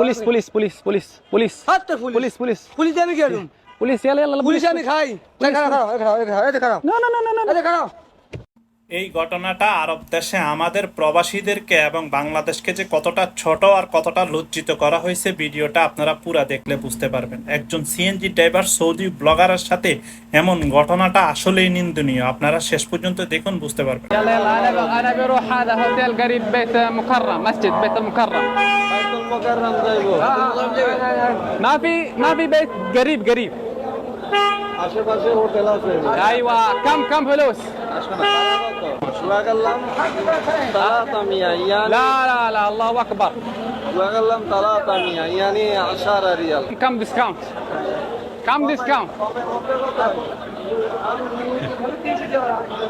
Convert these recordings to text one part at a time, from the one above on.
Police police police police police. Police. Police police. আমি গেলুম police police আমি খাই। খারাপ খারাপ খারাপ খারাপ না না না না না খারাপ এই ঘটনাটা আরব দেশে আমাদের প্রবাসীদেরকে এবং বাংলাদেশকে যে কতটা ছোট আর কতটা লজ্জিত করা হয়েছে ভিডিওটা আপনারা পুরা দেখলে বুঝতে পারবেন। একজন সিএনজি ড্রাইভার সৌদি ব্লগারের সাথে এমন ঘটনাটা আসলেই নিন্দনীয়। আপনারা শেষ পর্যন্ত দেখুন বুঝতে পারবেন। আশেপাশে হোটেল আছে। কাম কাম ফেলোস لا لا لا الله أكبر. وقلم ثلاثة يعني عشرة ريال كم ديسكاونت كم ديسكاونت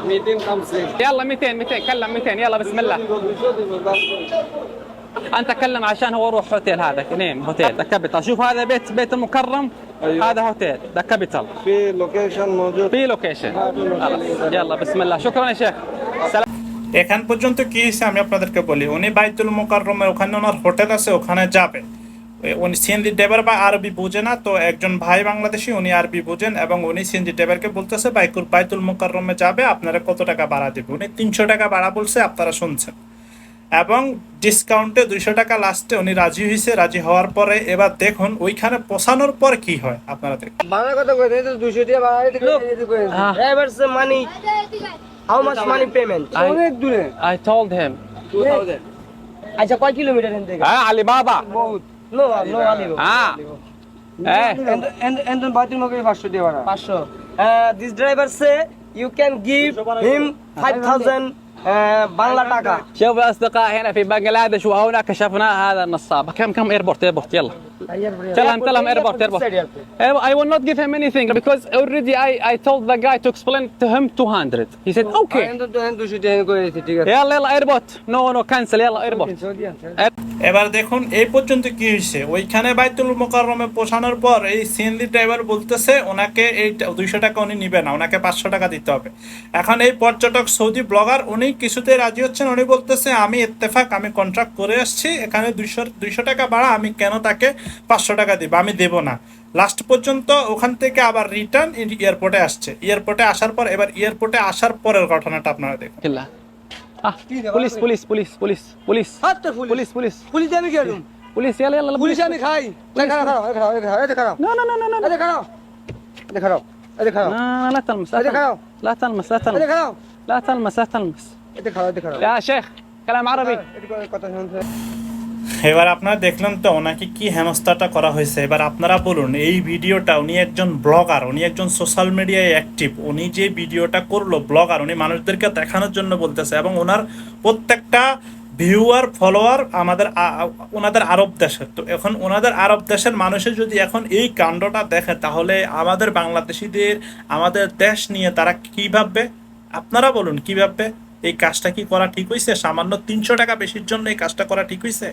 250 يلا 200 200 كلم 200 يلا بسم الله. انت كلم عشان هو روح هوتيل هذا نيم هوتيل ذا كابيتال شوف هذا بيت بيت المكرم أيوه. هذا هوتيل ذا كابيتال في لوكيشن موجود في لوكيشن خلاص يلا بسم الله شكرا يا شيخ سلام এখান পর্যন্ত কি হয়েছে আমি আপনাদেরকে বলি উনি বাইতুল মোকাররমের ওখানে ওনার হোটেল আছে ওখানে যাবে এ, উনি সিএনজি ড্রাইভার বা আরবি বুঝে না তো একজন ভাই বাংলাদেশি উনি আরবি বুঝেন এবং উনি সিএনজি ড্রাইভারকে বলতেছে বাইকুল বাইতুল মোকাররমে যাবে আপনারা কত টাকা ভাড়া দেবে উনি তিনশো টাকা ভাড়া বলছে আপনারা শুনছেন এবং ডিসকাউন্টে দুইশো টাকা লাস্টে উনি রাজি হয়েছে রাজি হওয়ার পরে এবার দেখুন ওইখানে পোষানোর পর কি হয় আপনারা দেখুন। বাংলা কথা দুইশো দিয়ে money how much money payment অনেক দূরে। আই টোল্ড হিম 2000 আচ্ছা কয় কিলোমিটার এখান থেকে? হ্যাঁ আলি বাবা বহুত। নো নো আলি হ্যাঁ। এন্ড এন্ড মগে 500 দিয়ে বাড়া 500 this driver say you can give him 5000 بنغلاديش شوف الاصدقاء هنا في بنغلاديش وهنا كشفنا هذا النصاب. كم كم ايربورت ايربورت يلا. تل هم تل هم ايربورت ايربورت I will not give him anything because already I I told the guy to explain to him 200 he said okay. يلا يلا ايربورت نو نو كنسل يلا ايربورت এবার দেখুন, এই পর্যন্ত কি হয়েছে? ওইখানে বাইতুল মোকাররমে পৌঁছানোর পর এই সিএনজি ড্রাইভার বলতেছে, ওনাকে এই দুইশো টাকা উনি নিবে না, ওনাকে পাঁচশো টাকা দিতে হবে। এখন এই পর্যটক সৌদি ব্লগার, উনি কিছুতে রাজি হচ্ছেন উনি বলতেছে, আমি ইত্তেফাক, আমি কন্ট্রাক্ট করে আসছি, এখানে দুইশো দুইশো টাকা ভাড়া, আমি কেন তাকে পাঁচশো টাকা দিব? আমি দেব না। লাস্ট পর্যন্ত ওখান থেকে আবার রিটার্ন এয়ারপোর্টে আসছে। এয়ারপোর্টে আসার পর, এবার এয়ারপোর্টে আসার পরের ঘটনাটা আপনারা দেখুন। كلها اه بوليس بوليس بوليس بوليس بوليس হাত তোর পুলিশ بوليس بوليس পুলিশ আমি গেলুম بوليس يلا يلا পুলিশ আমি খাই এই খারাপ খারাপ এই খারাপ এই খারাপ এই খারাপ لا لا لا لا لا এই খারাপ এই খারাপ এই খারাপ لا لا تلمس لا هذه خلاص. تلمس لا تلمس لا এই تلمس খারাপ لا تلمس لا تلمس এই খারাপ এই খারাপ يا شيخ كلام عربي কথা শুনছে এবার আপনারা দেখলেন তো ওনাকে কি হেনস্থাটা করা হয়েছে। এবার আপনারা বলুন, এই ভিডিওটা উনি একজন ব্লগার, উনি একজন সোশ্যাল মিডিয়ায় অ্যাক্টিভ উনি যে ভিডিওটা করল ব্লগার, উনি মানুষদেরকে দেখানোর জন্য বলতেছে এবং ওনার প্রত্যেকটা ভিউয়ার ফলোয়ার আমাদের ওনাদের আরব দেশের। তো এখন ওনাদের আরব দেশের মানুষের যদি এখন এই কাণ্ডটা দেখে, তাহলে আমাদের বাংলাদেশিদের, আমাদের দেশ নিয়ে তারা কি ভাববে? আপনারা বলুন, কি ভাববে? এই কাজটা কি করা ঠিক হয়েছে সামান্য তিনশো টাকা বেশির জন্য এই কাজটা করা ঠিক হয়েছে